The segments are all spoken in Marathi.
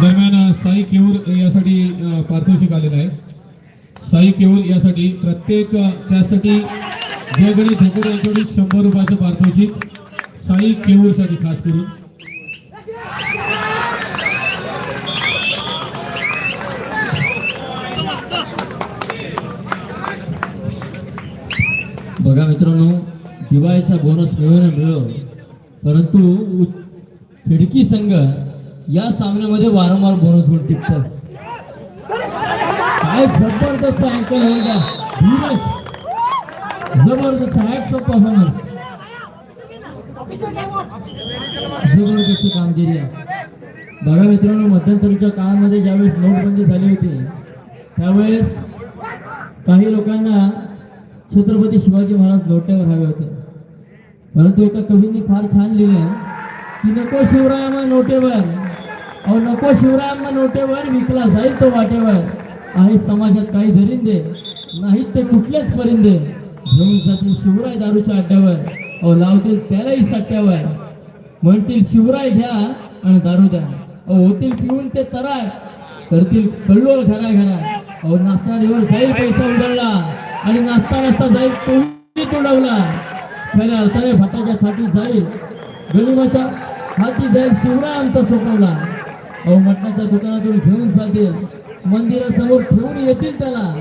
दरम्यान साई केऊर यासाठी अ, पारितोषिक आलेलं आहे. साई केऊर यासाठी प्रत्येक त्यासाठी जयगणी ठाकूर यांच्याकडून शंभर रुपयाचं पारितोषिक साई केऊरसाठी खास करून. बघा मित्रांनो दिवाळीचा बोनस मिळवणं मिळव परंतु खिडकी संघ या सामन्यामध्ये वारंवार बोनस वर टिकतात काय जबरदस्त अँकल होता धीरज. जबरदस्त. हॅट्स ऑफ परफॉर्मन्स जबरदस्त कामगिरी आहे. बघा मित्रांनो मध्यंतरीच्या काळामध्ये ज्यावेळेस नोटबंदी झाली होती त्यावेळेस काही लोकांना छत्रपती शिवाजी महाराज नोट्यावर हवे होते. परंतु एका कवींनी फार छान लिहिलं. की नको शिवरायामा नोटेवर. अहो नको शिवरायामा नोटेवर विकला जाईल तो वाटेवर. आहे समाजात काही धरिंदे नाहीत ते कुठलेच परिंदे. घेऊन जातील शिवराय दारूच्या अड्ड्यावर. अहो लावतील त्यालाही सट्ट्यावर. म्हणतील शिवराय घ्या आणि दारू द्या. अहो होतील पिऊन ते तरार. करतील कल्लोळ घरा घरा अहो नाचणारीवर जाईल पैसा उडवला आणि नाचता नाचता जाईल तोही तुडवला. खऱ्या अर्थाने फाटाच्या थाटी जाईल. गणिमाच्या हाती जाईल शिवराय आमचा सोपवला मटणाच्या दुकानातून घेऊन जातील मंदिरासमोर ठेवून येतील त्याला.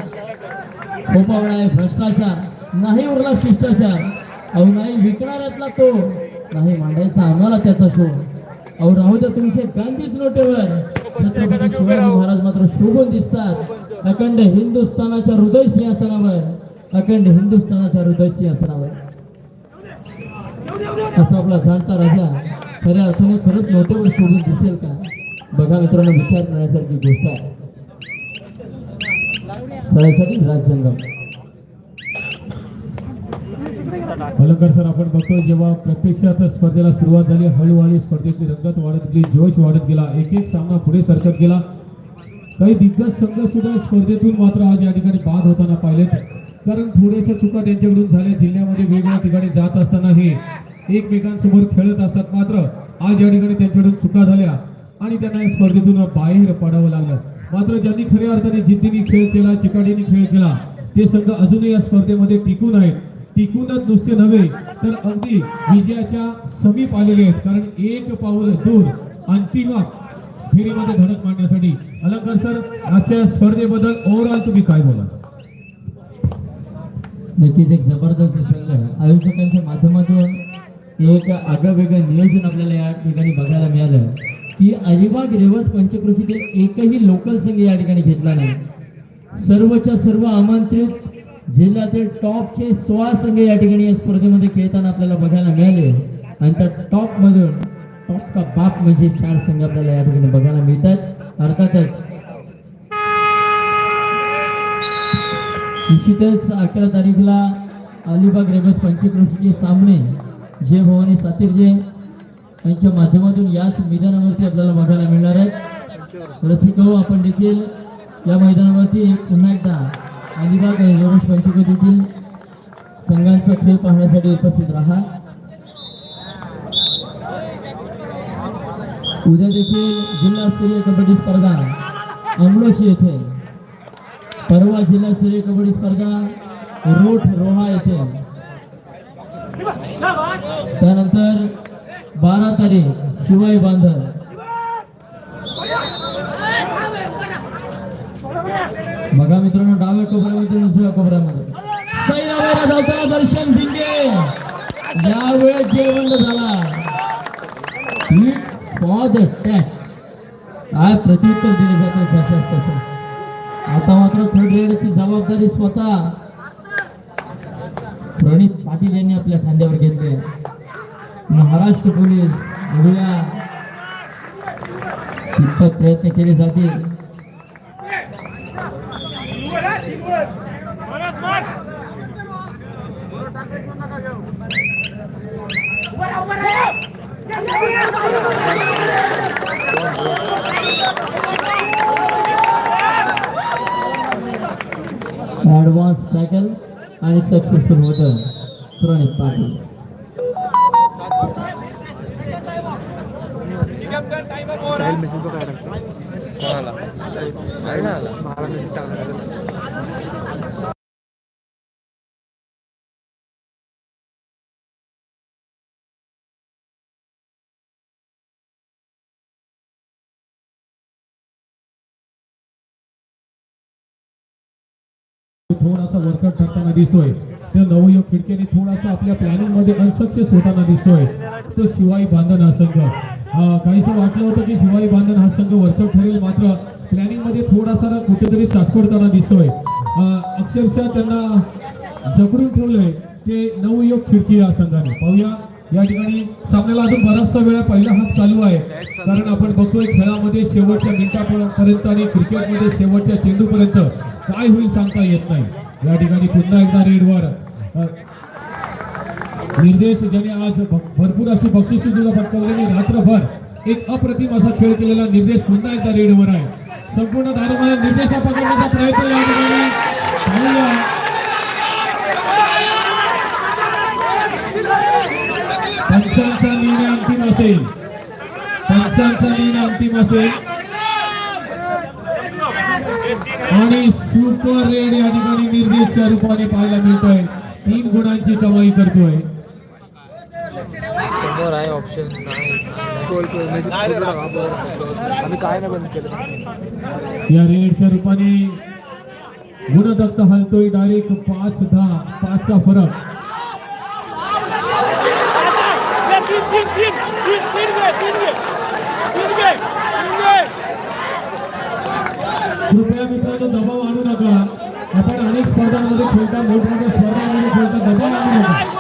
खोपावळा आहे भ्रष्टाचार नाही उरला शिष्टाचार. अहो नाही विकणाऱ्यातला तो. नाही मांडायचा आम्हाला त्याचा शो अहो राहू द्या तुमचे गांधीच नोटेवर छत्रपती शिवाजी महाराज मात्र शोभून दिसतात. अखंड हिंदुस्थानाच्या हृदय सिंहासनावर. अखंड हिंदुस्थानाच्या हृदय सिंहासनावर. असा आपला जाणता राजा खऱ्या अर्थाने खरंच नोटेवर शोभून दिसेल का? बघा मित्रांनो विचार करण्यासारखी गोष्ट आहे. सगळ्यासाठी राजजंगम अलंकार सर आपण बघतो जेव्हा प्रत्यक्षात स्पर्धेला सुरुवात झाली हळूहळू स्पर्धेची रंगत वाढत गेली जोश वाढत गेला एक एक सामना पुढे सरकत गेला. काही दिग्गज संघ सुद्धा स्पर्धेतून मात्र आज या ठिकाणी बाद होताना पाहिलेत. कारण थोड्याशा चुका त्यांच्याकडून झाल्या जिल्ह्यामध्ये वेगवेगळ्या ठिकाणी जात असताना हे एकमेकांसमोर खेळत असतात. मात्र आज या ठिकाणी त्यांच्याकडून चुका झाल्या. आणि त्यांना या स्पर्धेतून बाहेर पडावं लागलं. मात्र ज्यांनी खऱ्या अर्थाने जिद्दीने खेळ केला चिकाटीने खेळ केला ते संघ अजूनही या स्पर्धेमध्ये टिकून आहेत. टिकूनच नुसते नव्हे तर अगदी विजयाच्या समीप आलेले आहेत. कारण एक पाऊल दूर अंतिम फेरीमध्ये धडक मांडण्यासाठी अलंकार सर आजच्या स्पर्धेबद्दल ओव्हरऑल तुम्ही काय बोला नक्कीच एक जबरदस्त संघ आहे. आयोजकांच्या माध्यमातून एक आगळं वेगळं नियोजन आपल्याला या ठिकाणी बघायला मिळालं. की अलिबाग रेवस पंचक्रोशीतील एकही लोकल संघ या ठिकाणी घेतला नाही. सर्वच्या सर्व आमंत्रित जिल्ह्यातील टॉपचे सोळा संघ या ठिकाणी या स्पर्धेमध्ये खेळताना आपल्याला बघायला मिळाले. आणि त्या टॉपमधून टॉप का बाप म्हणजे चार संघ आपल्याला या ठिकाणी बघायला मिळतात. अर्थातच निश्चितच अकरा तारीखला अलिबाग रेवस पंचक्रोशीचे सामने जे भवानी सातिर्जे यांच्या माध्यमातून याच मैदानावरती आपल्याला बघायला मिळणार आहेत रसिक हो आपण देखील. या मैदानावरती पुन्हा एकदा अलिबाग रेबस पंचक्रोशीतील संघांचा खेळ पाहण्यासाठी उपस्थित राहा. उद्या देखील जिल्हास्तरीय कबड्डी स्पर्धा अमलोशी येथे. परवा जिल्हास्तरीय कबड्डी स्पर्धा रोठ रोहा येथे. त्यानंतर बारा तारीख शिवाई बांधर बघा मित्रांनो डाव्या कोपऱ्यामध्ये दुसऱ्या कोपऱ्यामध्ये. सैराबाईला जाताना दर्शन भिंगे. यावेळेस जेवण झाला. फॉर द टॅक काय प्रत्युत्तर दिले जाते सशास तसं आता मात्र थर्ड रेडची जबाबदारी स्वतः. प्रणित पाटील यांनी आपल्या खांद्यावर घेतली आहे. महाराष्ट्र पोलीस बघूया. कितपत प्रयत्न केले जातील. ऍडव्हान्स टॅकल आणि सक्सेसफुल होतं प्रणित पाटील साहिल मेसेज बघा थोडासा वरचढ ठरताना दिसतोय. तो नवयुग खिडकीने थोडासा आपल्या प्लॅनिंगमध्ये अनसक्सेस होताना दिसतोय. तो शिवाई बांधन संघ काहीसं वाटलं होतं की शिवाई बांधण हा संघ वरचढ ठरेल मात्र प्लॅनिंगमध्ये थोडासा कुठेतरी चाचपडताना दिसतोय. अक्षरशः त्यांना जकडून ठेवलंय ते नवयुग खिडकी या संघाने. पाहूया या ठिकाणी सामन्याला अजून बराचसा वेळ पहिला हाफ चालू आहे. कारण आपण बघतोय खेळामध्ये शेवटच्या मिनिटापर्यंत आणि क्रिकेटमध्ये शेवटच्या चेंडूपर्यंत काय होईल सांगता येत नाही. या ठिकाणी पुन्हा एकदा रेडवर निर्देश ज्याने आज भरपूर अशी बक्षीस सुद्धा पटकावलेली रात्रभर एक अप्रतिम असा खेळ केलेला निर्देश पुन्हा एकदा रेडवर आहे. संपूर्ण दारूमध्ये निर्देशा पकडण्याचा प्रयत्न या ठिकाणी पंचांचा निर्णय अंतिम असेल. पंचांचा निर्णय अंतिम असेल. आणि सुपर रेड या ठिकाणी निर्देशच्या रूपाने पाहायला मिळतोय. तीन गुणांची कमाई करतोय. समोर आहे ऑप्शन नाही. आम्ही काय नाही बंद केलं. या रेडच्या रूपाने गुणदत्त हलतोय डायरेक्ट पाच दहा पाचचा फरक. कृपया मित्रांनो दबाव आणू नका. आपण अनेक स्पर्धांमध्ये खेळता मोठमोठ्या स्पर्धांमध्ये खेळता दबाव आणू नका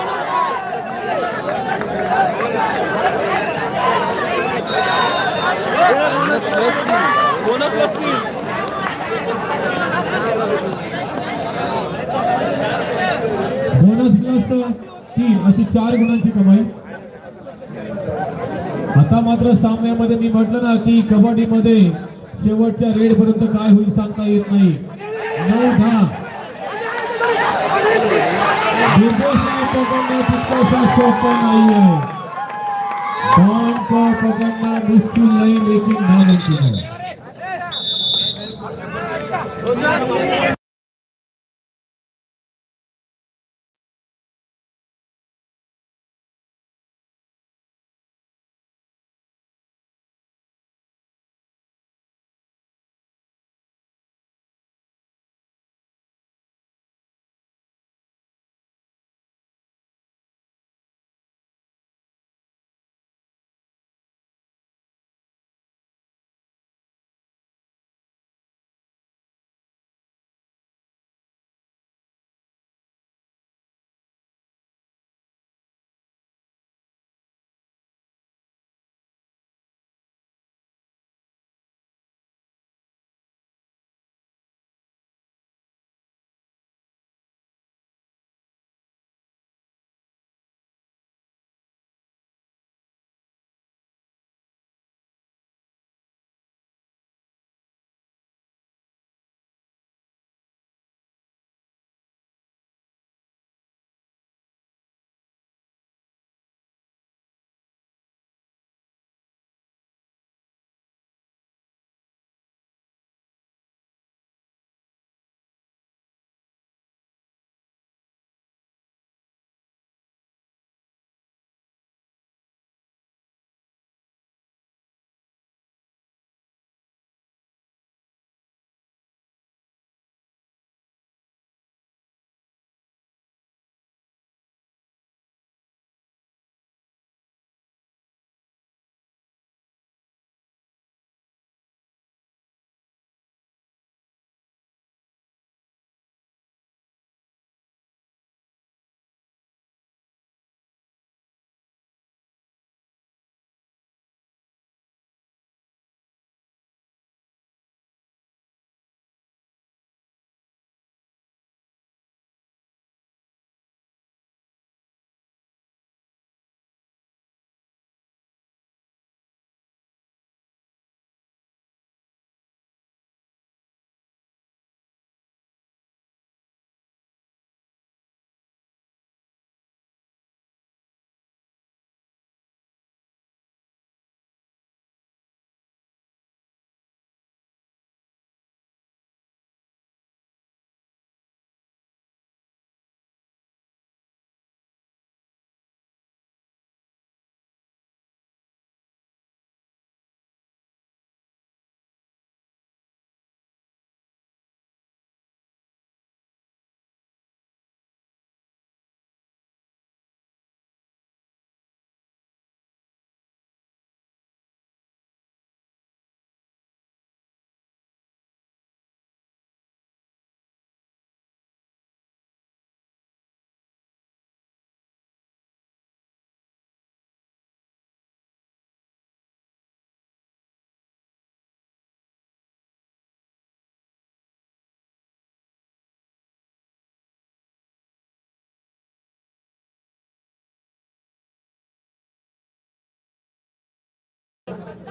बोनस प्लस तीन अशी चार गुणांची कमाई. आता मात्र सामन्यामध्ये मी म्हटलं ना की कबड्डीमध्ये शेवटच्या रेड पर्यंत काय होईल सांगता येत नाही. नऊ दहा. निर्देशांक सोपं नाही आहे बॉल को पकड़ना मुश्किल नहीं लेकिन नामुमकिन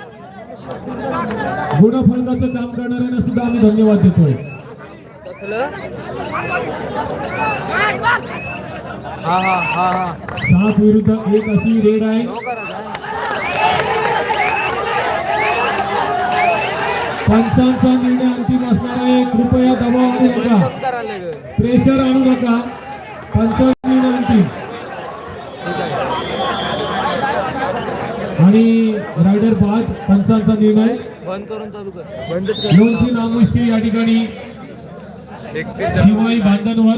है गुणफलकाचं काम करणाऱ्यांना सुद्धा आम्ही धन्यवाद देतोय. हा हा हा हा. सात विरुद्ध एक अशी रेड आहे. हो पंचांचा निर्णय अंतिम असणार आहे. कृपया दबाव आणू नका प्रेशर आणू नका. पंचांचा निर्णय अंतिम ठीक आहे आणि पाच पंचांचा निर्णय. बंद करून चालू कर. बंदच कर दोनची नामुष्की या ठिकाणी शिवाई बांधणवर.